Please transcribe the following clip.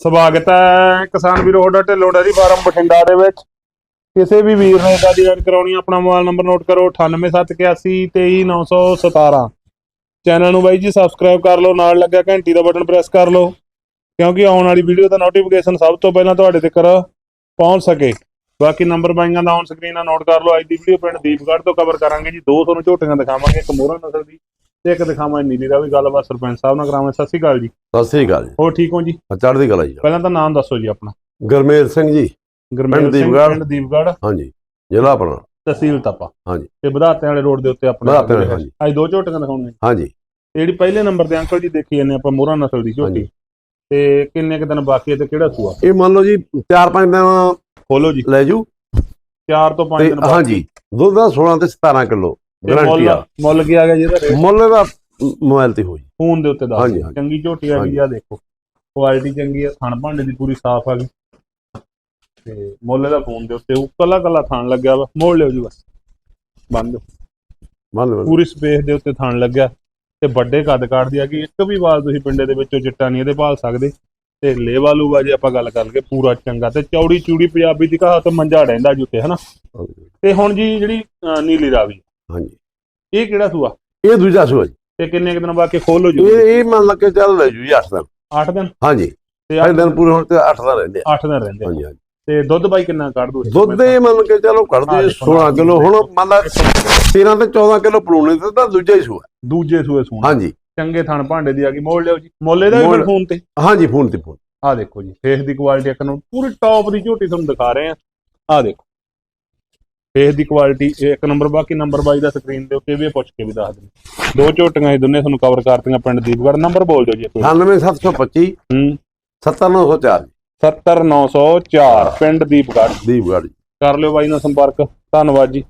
ਸਵਾਗਤ ਹੈ ਕਿਸਾਨ ਵੀਰੋ, ਤੁਹਾਡਾ ਢਿੱਲੋਂ ਡੈਰੀ ਫਾਰਮ ਬਠਿੰਡਾ ਦੇ ਵਿੱਚ। ਕਿਸੇ ਵੀ ਵੀਰ ਨੇ ਇਦਾਂ ਦੀ ਐਡ ਕਰਾਉਣੀ ਆਪਣਾ ਮੋਬਾਈਲ ਨੰਬਰ ਨੋਟ ਕਰੋ 9871823917 ਚੈਨਲ ਨੂੰ ਬਾਈ ਜੀ ਸਬਸਕ੍ਰਾਈਬ ਕਰ ਲਓ, ਨਾਲ ਲੱਗਿਆ ਘੰਟੀ ਦਾ ਬਟਨ ਪ੍ਰੈਸ ਕਰ ਲਓ, ਕਿਉਂਕਿ ਆਉਣ ਵਾਲੀ ਵੀਡੀਓ ਦਾ ਨੋਟੀਫਿਕੇਸ਼ਨ ਸਭ ਤੋਂ ਪਹਿਲਾਂ ਤੁਹਾਡੇ ਤੱਕ ਪਹੁੰਚ ਸਕੇ। ਬਾਕੀ ਨੰਬਰ ਬਾਈਆਂ ਦਾ ਔਨ ਸਕਰੀਨ ਆ ਨੋਟ ਕਰ ਲਓ, ਅੱਜ ਦੀ ਵੀਡੀਓ ਪਿੰਡ ਦੀਪਗੜ੍ਹ ਤੋਂ ਕਵਰ ਕਰਾਂਗੇ ਜੀ। ਦੋ ਤੁਹਾਨੂੰ ਝੋਟੀਆਂ ਦਿਖਾਵਾਂਗੇ, ਇੱਕ ਮੋਹਰਾ ਨਸਲ ਦੀ ਤੇ ਇੱਕ ਦਿਖਾਵਾਂਗੇ ਨੀਲੀ ਦਾ ਵੀ ਗੱਲਬਾਤ ਸਰਪੰਚ ਸਾਹਿਬ ਨਾਲ ਕਰਾਵਾਂਗੇ ਸਤਿ ਸ਼੍ਰੀ ਅਕਾਲ ਜੀ। ਸਤਿ ਸ੍ਰੀ ਅਕਾਲ ਜੀ। ਹੋਰ ਠੀਕ ਹੋ ਜੀ? ਚੜ੍ਹਦੀ ਕਲਾ ਜੀ। ਪਹਿਲਾਂ ਤਾਂ ਨਾਮ ਦੱਸੋ ਜੀ ਆਪਣਾ। ਗਰਮੇਲ ਸਿੰਘ ਜੀ। ਗੁਰਮੇਲ ਸਿੰਘ ਦੀਪਗੜ੍ਹ। ਪਿੰਡ ਦੀਪਗੜ੍ਹ। ਹਾਂਜੀ ਜ਼ਿਲ੍ਹਾ ਆਪਣਾ। ਤਹਿਸੀਲ ਤਪਾ। ਹਾਂਜੀ। ਤੇ ਵਧਾਤੇ ਵਾਲੇ ਰੋਡ ਦੇ ਉੱਤੇ ਆਪਣਾ ਵਧਾਤੇ ਵਾਲੇ, ਹਾਂਜੀ। ਅੱਜ ਦੋ ਝੋਟੀਆਂ ਦਿਖਾਉਣੀਆਂ ਹਾਂਜੀ। ਤੇ ਜਿਹੜੀ ਪਹਿਲੇ ਨੰਬਰ ਦੇ ਅੰਕਲ ਜੀ ਦੇਖੀ ਜਾਂਦੇ ਆਪਾਂ ਮੋਹਰਾ ਨਸਲ ਦੀ ਝੋਟੀ। ਹਾਂਜੀ। ਤੇ ਕਿੰਨੇ ਕੁ ਦਿਨ ਬਾਕੀ ਹੈ ਤੇ ਕਿਹੜਾ ਸੂਆ? ਇਹ ਮੰਨ ਲਓ ਜੀ 4-5 ਦਿਨ ਖੋਲੋ ਜੀ। ਲੈ ਜੂ। 4 ਤੋਂ 5 ਤੇ ਦਿਨ ਬਾਕੀ। ਹਾਂਜੀ ਦੁੱਧ ਦਾ 16 ਤੇ 17 ਕਿਲੋ। ਤੇ ਗਾਰੰਟੀ ਆ। ਮੁੱਲ ਮੁੱਲ ਕੀ ਆ ਗਿਆ ਜੀ ਇਹਦਾ ਰੇਟ ਮੁੱਲ ਦਾ ਮੋਬਾਈਲ ਤੇ ਹੋਈ। ਫੋਨ ਦੇ ਉੱਤੇ ਦੱਸ। ਹਾਂਜੀ, ਦਿਓ। ਹਾਂਜੀ। ਚੰਗੀ ਝੋਟੀ ਆ ਗਈ। ਆ ਦੇਖੋ। ਕੁਆਲਿਟੀ ਚੰਗੀ ਆ ਥਣ ਭਾਂਡੇ ਦੀ ਪੂਰੀ ਸਾਫ਼ ਆ ਗਈ। ਤੇ ਮੁੱਲ ਦਾ ਫੋਨ ਦੇ ਉੱਤੇ ਉਹ ਕੱਲਾ ਕੱਲਾ ਥਣ ਲੱਗਿਆ ਵਾ। ਮੋੜ ਲਿਓ ਜੀ ਬਸ। ਬੰਦ। ਮੰਨ ਲਓ ਪੂਰੀ ਸਪੇਸ ਦੇ ਉੱਤੇ ਥਣ ਲੱਗਿਆ। ਤੇ ਵੱਡੇ ਕੱਦ ਕਾਟਦੀ ਆ ਕਿ ਇੱਕ ਵੀ ਵਾਲ ਤੁਸੀਂ ਪਿੰਡੇ ਦੇ ਵਿੱਚੋਂ ਚਿੱਟਾ ਨਹੀਂ ਇਹਦੇ ਭਾਲ ਸਕਦੇ। ਤੇ ਲੇਵਾ ਲੂਵਾ ਜੇ ਆਪਾਂ ਗੱਲ ਕਰ ਲਈਏ ਪੂਰਾ ਚੰਗਾ। ਤੇ ਚੌੜੀ ਚੂੜੀ ਪੰਜਾਬੀ ਦੀ ਕਹਾਵਤ ਮੰਜਾ ਰਹਿੰਦਾ ਜੁੱਤੇ ਹਨਾ? ਤੇ ਹੁਣ ਜੀ ਜਿਹੜੀ ਅਹ, ਨੀਲੀ ਰਾਵੀ। ਹਾਂਜੀ। ਇਹ ਕਿਹੜਾ ਸੂਆ? ਇਹ ਦੂਜਾ ਸੂਆ ਜੀ। ਤੇ ਕਿੰਨੇ ਕੁ ਦਿਨ ਬਾਅਦ ਕੇ ਖੋਲੋ ਜੀ? ਇਹ ਇਹ ਮੰਨ ਲਾ ਕੇ ਚੱਲ ਲੈ ਜੂ ਜੀ 8 ਦਿਨ। 8 ਦਿਨ? ਹਾਂਜੀ। ਤੇ 8 ਦਿਨ ਪੂਰੇ ਹੋਣ ਤੇ 8 ਦਿਨ ਰਹਿੰਦੇ ਆ। 8 ਦਿਨ ਰਹਿੰਦੇ। ਹਾਂਜੀ ਹਾਂਜੀ। ਤੇ ਦੁੱਧ ਬਾਈ ਕਿੰਨਾ ਕੱਢ ਦੂ ਦੁੱਧ ਇਹ ਮੰਨ ਕੇ ਚਲੋ ਕੱਢਦੇ ਦੇਖੋ 16 ਕਿਲੋ। ਹੁਣ ਮੰਨ ਲਾ 13 ਤੇ 14 ਕਿਲੋ ਪਲੂਣੇ ਤੇ ਤਾਂ ਦੂਜਾ ਹੀ ਸੂਆ। ਦੂਜੇ ਸੂਏ ਸੂਣ। ਹਾਂਜੀ। ਚੰਗੇ ਥਣ ਭਾਂਡੇ ਦੀ ਆ ਗਈ। ਮੋੜ ਲਿਓ ਜੀ। ਮੋਲੇ ਦਾ ਵੀ ਫੋਨ ਤੇ? ਹਾਂਜੀ ਫੋਨ ਤੇ ਫੋਨ ਆ ਦੇਖੋ ਜੀ ਫੇਸ ਦੀ ਕੁਆਲਿਟੀ ਇੱਕ ਨੂੰ ਪੂਰੀ ਟੌਪ ਦੀ ਝੋਟੀ ਤੁਹਾਨੂੰ ਦਿਖਾ ਰਹੇ ਆ। ਆ ਦੇਖੋ। ਫੇਸ ਦੀ ਕੁਆਲਿਟੀ ਇੱਕ ਨੰਬਰ ਬਾਕੀ ਨੰਬਰ ਬਾਈ ਦਾ ਸਕਰੀਨ ਦੇ ਉੱਤੇ ਵੀ ਪੁੱਛ ਕੇ ਵੀ ਦੱਸ ਦਿੰਦੇ ਦੋ ਝੋਟੀਆਂ ਇਹ ਦੋਨੇ ਤੁਹਾਨੂੰ ਕਵਰ ਕਰਤੀਆਂ ਪਿੰਡ ਦੀਪਗੜ੍ਹ। ਨੰਬਰ ਬੋਲ ਦਿਓ ਜੀ ਇੱਕ ਵਾਰੀ। 97725 ਹੂੰ। 70904 70904 ਪਿੰਡ ਦੀਪਗੜ੍ਹ। ਦੀਪਗੜ੍ਹ ਜੀ। ਕਰ ਲਿਓ ਬਾਈ ਨਾਲ ਸੰਪਰਕ। ਧੰਨਵਾਦ ਜੀ।